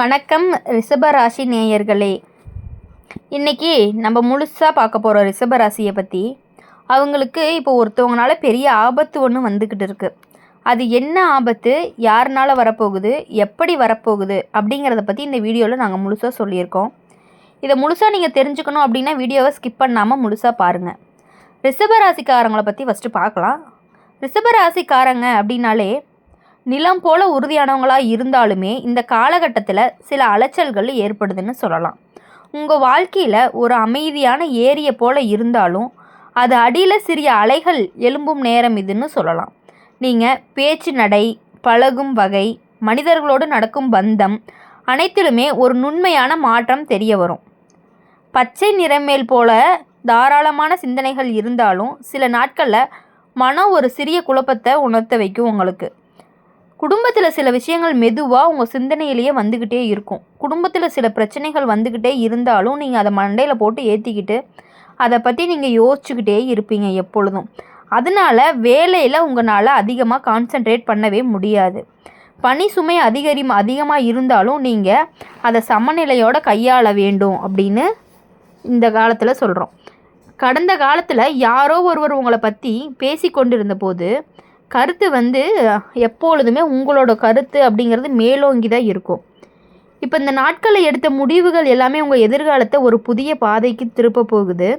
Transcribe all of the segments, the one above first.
வணக்கம் ரிஷபராசி நேயர்களே. இன்றைக்கி நம்ம முழுசாக பார்க்க போகிறோம் ரிஷபராசியை பற்றி அவங்களுக்கு இப்போ ஒருத்தவங்களால பெரிய ஆபத்து ஒன்று வந்துக்கிட்டு இருக்குது அது என்ன ஆபத்து யாருனால வரப்போகுது எப்படி வரப்போகுது அப்படிங்கிறத பற்றி இந்த வீடியோவில் நாங்கள் முழுசாக சொல்லியிருக்கோம். இதை முழுசாக நீங்கள் தெரிஞ்சுக்கணும் அப்படின்னா வீடியோவை ஸ்கிப் பண்ணாமல் முழுசாக பாருங்கள் ரிஷபராசிக்காரங்களை பற்றி ஃபஸ்ட்டு பார்க்கலாம். ரிஷபராசிக்காரங்க அப்படின்னாலே நிலம் போல உறுதியானவங்களாக இருந்தாலுமே இந்த காலகட்டத்தில் சில அலைச்சல்கள் ஏற்படுதுன்னு சொல்லலாம். உங்கள் வாழ்க்கையில் ஒரு அமைதியான ஏரியை போல இருந்தாலும் அது அடியில் சிறிய அலைகள் எழும்பும் நேரம் இதுன்னு சொல்லலாம். நீங்கள் பேச்சு நடை பழகும் வகை மனிதர்களோடு நடக்கும் பந்தம் அனைத்திலுமே ஒரு நுண்மையான மாற்றம் தெரிய வரும். பச்சை நிறமேல் போல தாராளமான சிந்தனைகள் இருந்தாலும் சில நாட்களில் மனம் ஒரு சிறிய குழப்பத்தை உணர்த்த வைக்கும் உங்களுக்கு. குடும்பத்தில் சில விஷயங்கள் மெதுவாக உங்கள் சிந்தனையிலேயே வந்துக்கிட்டே இருக்கும். குடும்பத்தில் சில பிரச்சனைகள் வந்துக்கிட்டே இருந்தாலும் நீங்கள் அதை மண்டையில் போட்டு ஏற்றிக்கிட்டு அதை பற்றி நீங்கள் யோசிச்சுக்கிட்டே இருப்பீங்க எப்பொழுதும். அதனால் வேலையில் உங்களால் அதிகமாக கான்சென்ட்ரேட் பண்ணவே முடியாது. பனி சுமை அதிகரி அதிகமாக இருந்தாலும் நீங்கள் அதை சமநிலையோடு கையாள வேண்டும் அப்படின்னு இந்த காலத்தில் சொல்கிறோம் கடந்த காலத்தில் யாரோ ஒருவர் உங்களை பற்றி பேசி கொண்டிருந்த போது கருத்து வந்து எப்பொழுதுமே உங்களோட கருத்து அப்படிங்கிறது மேலோங்கி தான் இருக்கும். இப்போ இந்த நாட்களில் எடுத்த முடிவுகள் எல்லாமே உங்கள் எதிர்காலத்தை ஒரு புதிய பாதைக்கு திருப்ப போகுது.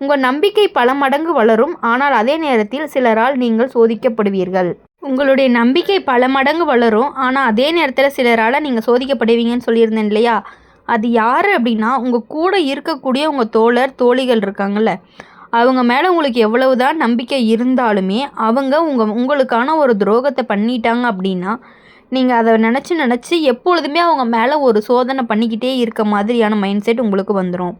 உங்கள் நம்பிக்கை பல மடங்கு வளரும். ஆனால் அதே நேரத்தில் சிலரால் நீங்கள் சோதிக்கப்படுவீர்கள். உங்களுடைய நம்பிக்கை பல மடங்கு வளரும். ஆனால் அதே நேரத்தில் சிலரால் நீங்கள் சோதிக்கப்படுவீங்கன்னு சொல்லியிருந்தேன் இல்லையா? அது யார் அப்படின்னா உங்கள் கூட இருக்கக்கூடிய உங்கள் தோழர் தோழிகள் இருக்காங்கல்ல. அவங்க மேலே உங்களுக்கு எவ்வளவு தான் நம்பிக்கை இருந்தாலுமே அவங்க உங்கள் உங்களுக்கான ஒரு துரோகத்தை பண்ணிட்டாங்க அப்படின்னா நீங்கள் அதை நினச்சி நினச்சி எப்பொழுதுமே அவங்க மேலே ஒரு சோதனை பண்ணிக்கிட்டே இருக்க மாதிரியான மைண்ட் செட் உங்களுக்கு வந்துடும்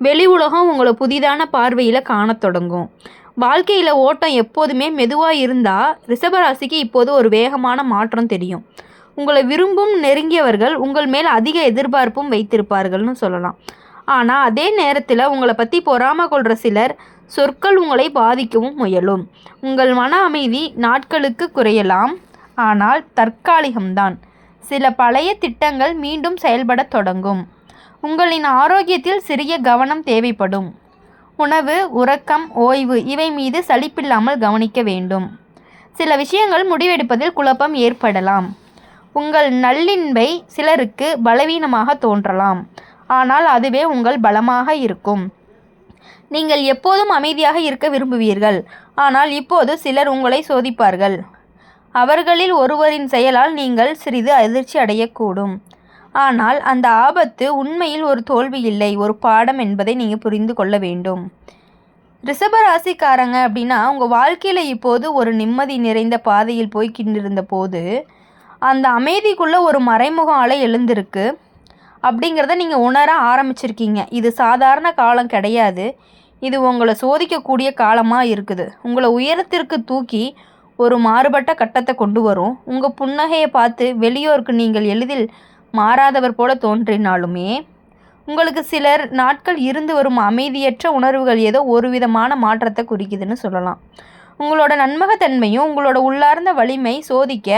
வெளி உலகம் உங்களை புதிதான பார்வையில் காணத் தொடங்கும். வாழ்க்கையில் ஓட்டம் எப்போதுமே மெதுவாக இருந்தால் ரிஷபராசிக்கு இப்போது ஒரு வேகமான மாற்றம் தெரியும். உங்களை விரும்பும் நெருங்கியவர்கள் உங்கள் மேல் அதிக எதிர்பார்ப்பும் வைத்திருப்பார்கள்னு சொல்லலாம். ஆனால் அதே நேரத்தில் உங்களை பற்றி பொறாம கொள்கிற சிலர் சொற்கள் உங்களை பாதிக்கவும் முயலும். உங்கள் மன அமைதி நாட்களுக்கு குறையலாம். ஆனால் தற்காலிகம்தான். சில பழைய திட்டங்கள் மீண்டும் செயல்படத் தொடங்கும். உங்களின் ஆரோக்கியத்தில் சிறிய கவனம் தேவைப்படும். உணவு உறக்கம் ஓய்வு இவை மீது சலிப்பில்லாமல் கவனிக்க வேண்டும். சில விஷயங்கள் முடிவெடுப்பதில் குழப்பம் ஏற்படலாம். உங்கள் நல்லின்பை சிலருக்கு பலவீனமாக தோன்றலாம். ஆனால் அதுவே உங்கள் பலமாக இருக்கும். நீங்கள் எப்போதும் அமைதியாக இருக்க விரும்புவீர்கள். ஆனால் இப்போது சிலர் உங்களை சோதிப்பார்கள். அவர்களில் ஒருவரின் செயலால் நீங்கள் சிறிது அதிர்ச்சி அடையக்கூடும். ஆனால் அந்த ஆபத்து உண்மையில் ஒரு தோல்வி இல்லை ஒரு பாடம் என்பதை நீங்கள் புரிந்து கொள்ள வேண்டும். ரிஷபராசிக்காரங்க அப்படின்னா உங்கள் வாழ்க்கையில் இப்போது ஒரு நிம்மதி நிறைந்த பாதையில் போய்கிட்டிருந்த போது அந்த அமைதிக்குள்ளே ஒரு மறைமுக அலை எழுந்திருக்கு. அப்படிங்கிறத நீங்கள் உணர ஆரம்பிச்சிருக்கீங்க. இது சாதாரண காலம் கிடையாது. இது உங்களை சோதிக்கக்கூடிய காலமாக இருக்குது. உங்களை உயரத்திற்கு தூக்கி ஒரு மாறுபட்ட கட்டத்தை கொண்டு வரும். உங்கள் புன்னகையை பார்த்து வெளியோருக்கு நீங்கள் எளிதில் மாறாதவர் போல தோன்றினாலுமே உங்களுக்கு சிலர் நாட்கள் இருந்து வரும் அமைதியற்ற உணர்வுகள் ஏதோ ஒரு விதமான மாற்றத்தை குறிக்குதுன்னு சொல்லலாம். உங்களோட நன்மகத்தன்மையும் உங்களோட உள்ளார்ந்த வலிமை சோதிக்க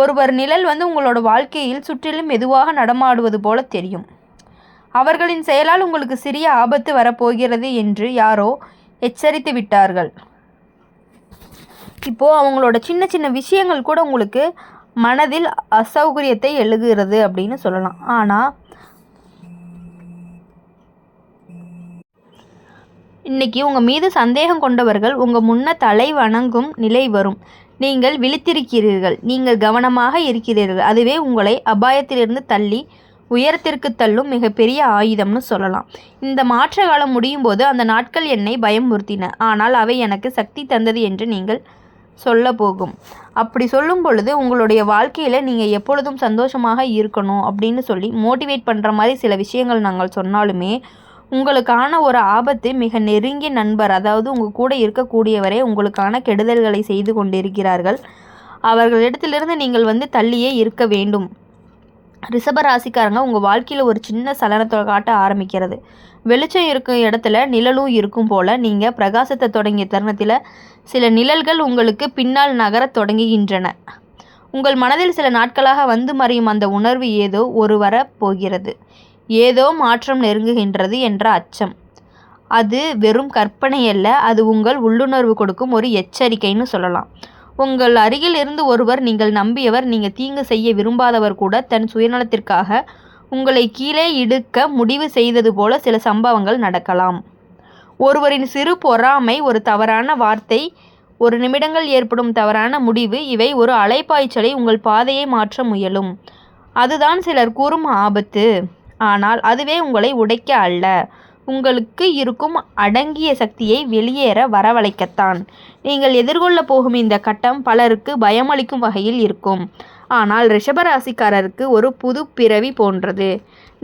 ஒருவர் நிழல் வந்து உங்களோட வாழ்க்கையில் சுற்றிலும் மெதுவாக நடமாடுவது போல தெரியும். அவர்களின் செயலால் உங்களுக்கு சிறிய ஆபத்து வரப்போகிறது என்று யாரோ எச்சரித்து விட்டார்கள். இப்போது அவங்களோட சின்ன சின்ன விஷயங்கள் கூட உங்களுக்கு மனதில் அசௌகரியத்தை எழுகிறது அப்படின்னு சொல்லலாம். ஆனால் இன்னைக்கு உங்கள் மீது சந்தேகம் கொண்டவர்கள் உங்கள் முன்ன தலை வணங்கும் நிலை வரும். நீங்கள் விழித்திருக்கிறீர்கள். நீங்கள் கவனமாக இருக்கிறீர்கள். அதுவே உங்களை அபாயத்திலிருந்து தள்ளி உயரத்திற்கு தள்ளும் மிகப்பெரிய ஆயுதம்னு சொல்லலாம். இந்த மாற்ற காலம் முடியும் போது அந்த நாட்கள் என்னை பயமுறுத்தின. ஆனால் அவை எனக்கு சக்தி தந்தது என்று நீங்கள் சொல்ல போகும் அப்படி சொல்லும் பொழுது உங்களுடைய வாழ்க்கையில் நீங்கள் எப்பொழுதும் சந்தோஷமாக இருக்கணும் அப்படின்னு சொல்லி மோட்டிவேட் பண்ணுற மாதிரி சில விஷயங்கள் நாங்கள் சொன்னாலுமே உங்களுக்கான ஒரு ஆபத்து மிக நெருங்கிய நண்பர் அதாவது உங்கள் கூட இருக்கக்கூடியவரே உங்களுக்கான கெடுதல்களை செய்து கொண்டிருக்கிறார்கள். அவர்களிடத்திலிருந்து நீங்கள் வந்து தள்ளியே இருக்க வேண்டும். ரிஷபராசிக்காரங்க உங்கள் வாழ்க்கையில் ஒரு சின்ன சலனத்தை காட்ட ஆரம்பிக்கிறது. வெளிச்சம் இருக்கும் இடத்துல நிழலும் இருக்கும் போல் நீங்கள் பிரகாசத்தை தொடங்கிய தருணத்தில் சில நிழல்கள் உங்களுக்கு பின்னால் நகரத் தொடங்குகின்றன. உங்கள் மனதில் சில நாட்களாக வந்து மறையும் அந்த உணர்வு ஏதோ ஒரு வர போகிறது. ஏதோ மாற்றம் நெருங்குகின்றது என்ற அச்சம். அது வெறும் கற்பனை அல்ல அது உங்கள் உள்ளுணர்வு கொடுக்கும் ஒரு எச்சரிக்கைன்னு சொல்லலாம். உங்கள் அருகில் இருந்து ஒருவர் நீங்கள் நம்பியவர் நீங்கள் தீங்கு செய்ய விரும்பாதவர் கூட தன் சுயநலத்திற்காக உங்களை கீழே இழுக்க முடிவு செய்தது போல சில சம்பவங்கள் நடக்கலாம். ஒருவரின் சிறு பொறாமை ஒரு தவறான வார்த்தை ஒரு நிமிடங்கள் ஏற்படும் தவறான முடிவு இவை ஒரு அலைப்பாய்ச்சலை உங்கள் பாதையை மாற்ற முயலும். அதுதான் சிலர் கூறும் ஆபத்து. ஆனால் அதுவே உங்களை உடைக்க அல்ல. உங்களுக்கு இருக்கும் அடங்கிய சக்தியை வெளியேற வரவழைக்கத்தான். நீங்கள் எதிர்கொள்ளப் போகும் இந்த கட்டம் பலருக்கு பயமளிக்கும் வகையில் இருக்கும். ஆனால் ரிஷபராசிக்காரருக்கு ஒரு புது பிறவி போன்றது.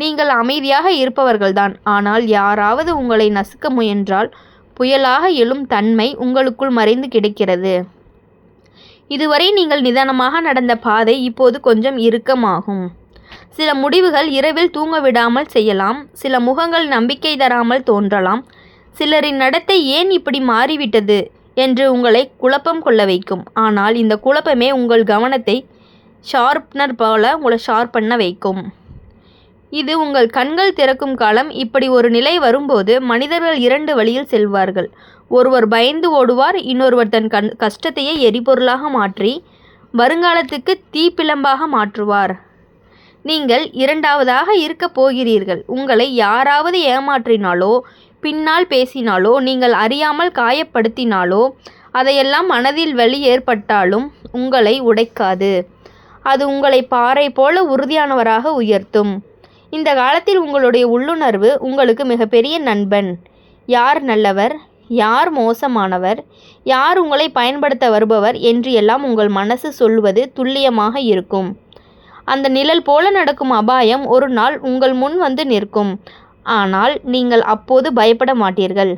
நீங்கள் அமைதியாக இருப்பவர்கள்தான். ஆனால் யாராவது உங்களை நசுக்க முயன்றால் புயலாக எழும் தன்மை உங்களுக்குள் மறைந்து கிடக்கிறது. இதுவரை நீங்கள் நிதானமாக நடந்த பாதை இப்போது கொஞ்சம் இறுக்கமாகும். சில முடிவுகள் இரவில் தூங்க விடாமல் செய்யலாம் சில முகங்கள் நம்பிக்கை தராமல் தோன்றலாம். சிலரின் நடத்தை ஏன் இப்படி மாறிவிட்டது என்று உங்களை குழப்பம் கொள்ள வைக்கும். ஆனால் இந்த குழப்பமே உங்கள் கவனத்தை ஷார்ப்னர் போல உங்களை ஷார்ப் பண்ண வைக்கும். இது உங்கள் கண்கள் திறக்கும் காலம். இப்படி ஒரு நிலை வரும்போது மனிதர்கள் இரண்டு வழியில் செல்வார்கள். ஒருவர் பயந்து ஓடுவார் இன்னொருவர் தன் கண் கஷ்டத்தையே எரிபொருளாக மாற்றி வருங்காலத்துக்கு தீப்பிழம்பாக மாற்றுவார். நீங்கள் இரண்டாவதாக இருக்கப் போகிறீர்கள். உங்களை யாராவது ஏமாற்றினாலோ பின்னால் பேசினாலோ நீங்கள் அறியாமல் காயப்படுத்தினாலோ அதையெல்லாம் மனதில் வலி ஏற்பட்டாலும் உங்களை உடைக்காது. அது உங்களை பாறை போல உறுதியானவராக உயர்த்தும். இந்த காலத்தில் உங்களுடைய உள்ளுணர்வு உங்களுக்கு மிகப்பெரிய நண்பன். யார் நல்லவர்? யார் மோசமானவர்? யார் உங்களை பயன்படுத்த வருபவர்? என்று எல்லாம் உங்கள் மனசு சொல்வது துல்லியமாக இருக்கும். அந்த நிழல் போல நடக்கும் அபாயம் ஒரு நாள் உங்கள் முன் வந்து நிற்கும். ஆனால் நீங்கள் அப்போது பயப்பட மாட்டீர்கள்.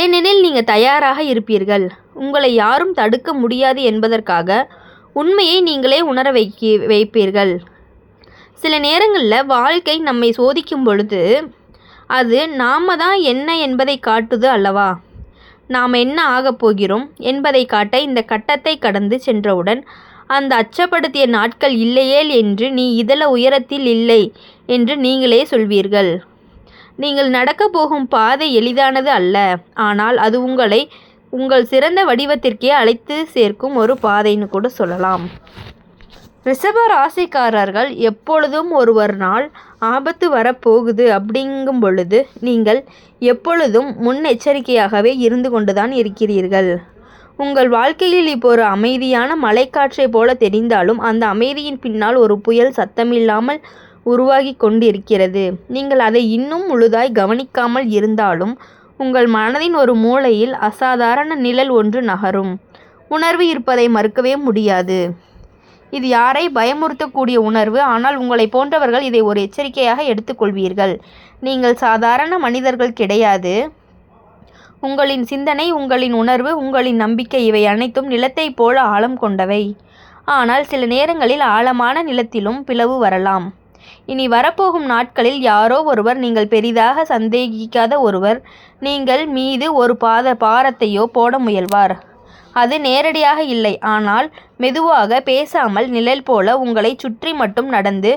ஏனெனில் நீங்கள் தயாராக இருப்பீர்கள். உங்களை யாரும் தடுக்க முடியாது என்பதற்காக உண்மையை நீங்களே உணர வைக்கி வைப்பீர்கள். சில நேரங்களில் வாழ்க்கை நம்மை சோதிக்கும் பொழுது அது நாம தான் என்ன என்பதை காட்டுது அல்லவா? நாம் என்ன ஆகப் போகிறோம் என்பதை காட்ட இந்த கட்டத்தை கடந்து சென்றவுடன் அந்த அச்சப்படுத்திய நாட்கள் இல்லையேல் என்று நீ இதழ உயரத்தில் இல்லை என்று நீங்களே சொல்வீர்கள். நீங்கள் நடக்கப் போகும் பாதை எளிதானது அல்ல. ஆனால் அது உங்களை உங்கள் சிறந்த வடிவத்திற்கே அழைத்து சேர்க்கும் ஒரு பாதைன்னு கூட சொல்லலாம். ரிஷப ராசிக்காரர்கள் எப்பொழுதும் ஒருவர் நாள் ஆபத்து வரப்போகுது அப்படிங்கும் பொழுது நீங்கள் எப்பொழுதும் முன்னெச்சரிக்கையாகவே இருந்து கொண்டுதான் இருக்கிறீர்கள். உங்கள் வாழ்க்கையில் இப்போ ஒரு அமைதியான மலைக்காற்றை போல தெரிந்தாலும் அந்த அமைதியின் பின்னால் ஒரு புயல் சத்தமில்லாமல் உருவாகி கொண்டிருக்கிறது. நீங்கள் அதை இன்னும் முழுதாய் கவனிக்காமல் இருந்தாலும் உங்கள் மனதின் ஒரு மூலையில் அசாதாரண நிழல் ஒன்று நகரும். உணர்வு இருப்பதை மறுக்கவே முடியாது. இது யாரை பயமுறுத்தக்கூடிய உணர்வு? ஆனால் உங்களை போன்றவர்கள் இதை ஒரு எச்சரிக்கையாக எடுத்துக்கொள்வீர்கள் நீங்கள் சாதாரண மனிதர்கள் கிடையாது. உங்களின் சிந்தனை உங்களின் உணர்வு உங்களின் நம்பிக்கை இவை அனைத்தும் நிலத்தைப் போல ஆழம் கொண்டவை. ஆனால் சில நேரங்களில் ஆழமான நிலத்திலும் பிளவு வரலாம். இனி வரப்போகும் நாட்களில் யாரோ ஒருவர் நீங்கள் பெரிதாக சந்தேகிக்காத ஒருவர் நீங்கள் மீது ஒரு பாத பாரத்தையோ போட முயல்வார். அது நேரடியாக இல்லை. ஆனால் மெதுவாக பேசாமல் நிழல் போல உங்களை சுற்றி மட்டும் நடந்து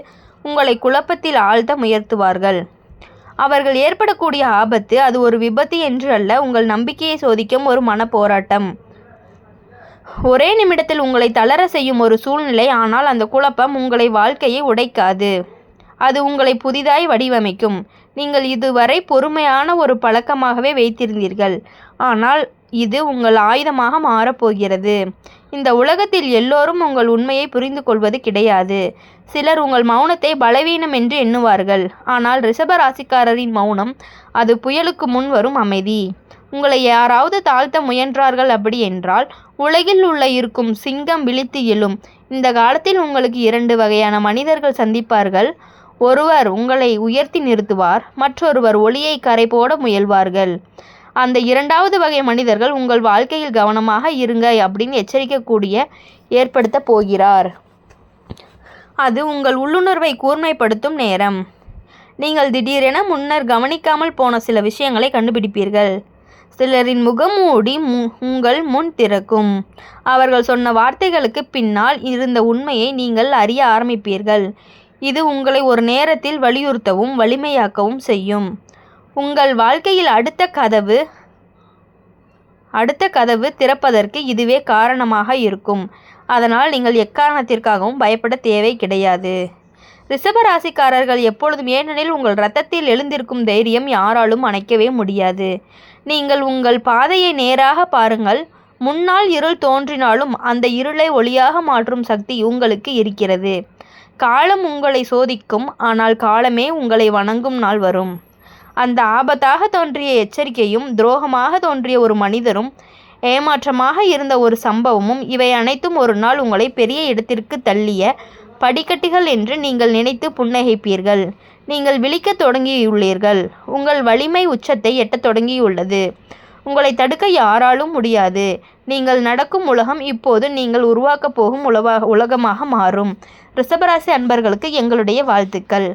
உங்களை குழப்பத்தில் ஆழ்த்த முயர்த்துவார்கள் அவர்கள் ஏற்படக்கூடிய ஆபத்து அது ஒரு விபத்து என்று அல்ல உங்கள் நம்பிக்கையை சோதிக்கும் ஒரு மன போராட்டம் ஒரே நிமிடத்தில் உங்களை தளர செய்யும் ஒரு சூழ்நிலை ஆனால் அந்த குழப்பம் உங்களை வாழ்க்கையை உடைக்காது. அது உங்களை புதிதாய் வடிவமைக்கும். நீங்கள் இதுவரை பொறுமையான ஒரு பழக்கமாகவே வைத்திருந்தீர்கள். ஆனால் இது உங்கள் ஆயுதமாக மாறப்போகிறது. இந்த உலகத்தில் எல்லோரும் உங்கள் உண்மையை புரிந்து கொள்வது கிடையாது. சிலர் உங்கள் மௌனத்தை பலவீனம் என்று எண்ணுவார்கள். ஆனால் ரிஷபராசிக்காரரின் மௌனம் அது புயலுக்கு முன் வரும் அமைதி. உங்களை யாராவது தாழ்த்த முயன்றார்கள் அப்படி என்றால் உலகில் உள்ள இருக்கும் சிங்கம் விழித்து எழும். இந்த காலத்தில் உங்களுக்கு இரண்டு வகையான மனிதர்கள் சந்திப்பார்கள். ஒருவர் உங்களை உயர்த்தி நிறுத்துவார் மற்றொருவர் ஒளியை கரை போட முயல்வார்கள். அந்த இரண்டாவது வகை மனிதர்கள் உங்கள் வாழ்க்கையில் கவனமாக இருங்க அப்படின்னு எச்சரிக்கக்கூடிய ஏற்படுத்த போகிறார். அது உங்கள் உள்ளுணர்வை கூர்மைப்படுத்தும் நேரம். நீங்கள் திடீரென முன்னர் கவனிக்காமல் போன சில விஷயங்களை கண்டுபிடிப்பீர்கள். சிலரின் முகமூடி மு- உங்கள் முன் திறக்கும். அவர்கள் சொன்ன வார்த்தைகளுக்கு பின்னால் இருந்த உண்மையை நீங்கள் அறிய ஆரம்பிப்பீர்கள். இது உங்களை ஒரு நேரத்தில் வலியுறுத்தவும் வலிமையாக்கவும் செய்யும். உங்கள் வாழ்க்கையில் அடுத்த கதவு அடுத்த கதவு திறப்பதற்கு இதுவே காரணமாக இருக்கும். அதனால் நீங்கள் எக்காரணத்திற்காகவும் பயப்பட தேவை கிடையாது. ரிஷபராசிக்காரர்கள் எப்பொழுதும் ஏனெனில் உங்கள் ரத்தத்தில் எழுந்திருக்கும் தைரியம் யாராலும் அணைக்கவே முடியாது. நீங்கள் உங்கள் பாதையை நேராக பாருங்கள். முன்னால் இருள் தோன்றினாலும் அந்த இருளை ஒளியாக மாற்றும் சக்தி உங்களுக்கு இருக்கிறது. காலம் உங்களை சோதிக்கும் ஆனால் காலமே உங்களை வணங்கும் நாள் வரும். அந்த ஆபத்தாக தோன்றிய எச்சரிக்கையும் துரோகமாக தோன்றிய ஒரு மனிதரும் ஏமாற்றமாக இருந்த ஒரு சம்பவமும் இவை அனைத்தும் ஒரு நாள் உங்களை பெரிய இடத்திற்கு தள்ளிய படிக்கட்டுகள் என்று நீங்கள் நினைத்து புன்னகைப்பீர்கள். நீங்கள் விழிக்கத் தொடங்கியுள்ளீர்கள். உங்கள் வலிமை உச்சத்தை எட்டத் தொடங்கியுள்ளது. உங்களை தடுக்க யாராலும் முடியாது. நீங்கள் நடக்கும் உலகம் இப்போது நீங்கள் உருவாக்கப் போகும் உலவாக உலகமாக மாறும். ரிஷபராசி அன்பர்களுக்கு எங்களுடைய வாழ்த்துக்கள்.